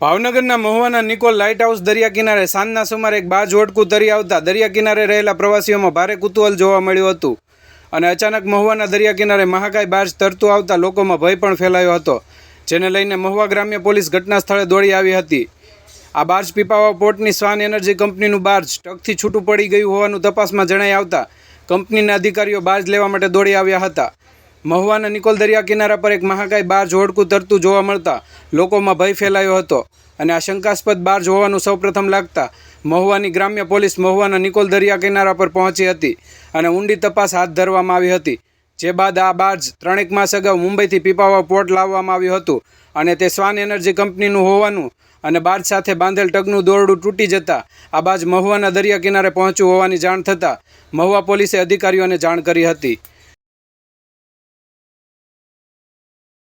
ભાવનગરના મહુવાના Nikol light house દરિયા કિનારે સાંજના સુમારે એક બાજ જોડકું તરી આવતા દરિયા કિનારે રહેલા પ્રવાસીઓમાં ભારે કુતૂહલ જોવા મળ્યું હતું. અને અચાનક મહુવાના દરિયા કિનારે મહાકાય બાર્જ તરતું આવતા લોકોમાં ભય પણ ફેલાયો હતો, જેને લઈને મહુવા ગ્રામ્ય પોલીસ ઘટના સ્થળે દોડી આવી હતી. આ બાર્જ પીપાવા પોર્ટની સ્વાન એનર્જી કંપનીનું બાર્જ ટકથી છૂટું પડી ગયું હોવાનું તપાસમાં જણાઈ આવતા કંપનીના અધિકારીઓ બાર્જ લેવા માટે દોડી આવ્યા હતા. મહુવાના નિકોલ દરિયા કિનારા પર એક મહાકાય બાર જોડકું તરતું જોવા મળતા લોકોમાં ભય ફેલાયો હતો અને આ શંકાસ્પદ બાર હોવાનું સૌપ્રથમ લાગતા મહુવાની ગ્રામ્ય પોલીસ મહુવાના નિકોલ દરિયા કિનારા પર પહોંચી હતી અને ઊંડી તપાસ હાથ ધરવામાં આવી હતી. જે બાદ આ બાર્જ ત્રણેક માસ અગાઉ મુંબઈથી પીપાવા પોર્ટ લાવવામાં આવ્યું હતું અને તે સ્વાન એનર્જી કંપનીનું હોવાનું અને બાર્જ સાથે બાંધેલ ટગનું દોરડું તૂટી જતાં આ બાજ મહુવાના દરિયા કિનારે પહોંચ્યું હોવાની જાણ થતાં મહુવા પોલીસે અધિકારીઓને જાણ કરી હતી.